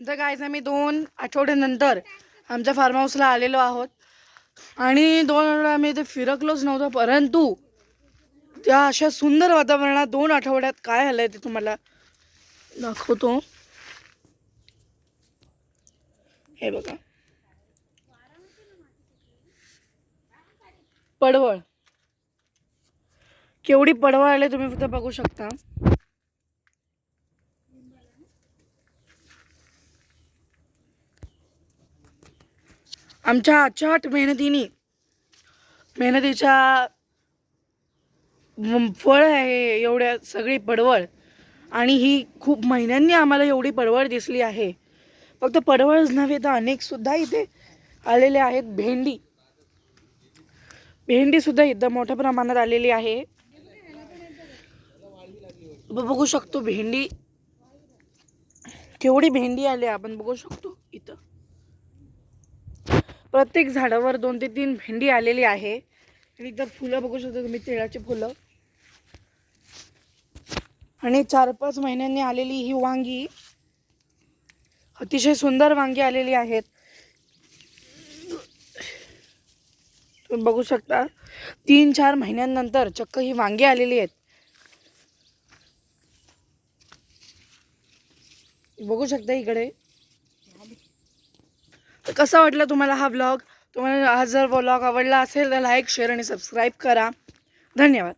तर गायज आम्ही दोन आठवड्यानंतर आमच्या फार्म हाऊसला आलेलो आहोत. आणि दोन आठवडे आम्ही इथे फिरकलोच नव्हतो परंतु त्या अशा सुंदर वातावरणात दोन आठवड्यात काय आलं ते तुम्हाला दाखवतो. हे बघा. पडवळ. केवढी पडवळ आले तुम्ही फक्त बघू शकता. आमच्या अचाट मेहनतीने मेहनतीच्या फळ आहे एवढ्या सगळी पडवळ. आणि ही खूप महिन्यांनी आम्हाला एवढी पडवळ दिसली आहे. फक्त पडवळच नव्हे तर अनेकसुद्धा इथे आलेले आहेत. भेंडी. भेंडीसुद्धा एकदम इथं मोठ्या प्रमाणात आलेली आहे. ब- बघू शकतो भेंडी. केवढी भेंडी आली आपण बघू शकतो. प्रत्येक झाडावर दोन ते तीन भेंडी आलेली आहे. आणि इतर फुलं बघू शकतो तुम्ही तिळाची फुलं. आणि चार पाच महिन्यांनी आलेली ही वांगी अतिशय सुंदर वांगी आलेली आहेत. तुम्ही बघू शकता तीन चार महिन्यांनंतर चक्क ही वांगी आलेली आहेत. बघू शकता इकडे. तर कसा वाटला तुम्हाला हा ब्लॉग तुम्हाला हा जर ब्लॉग आवडला असेल तर लाईक शेअर आणि सबस्क्राईब करा. धन्यवाद.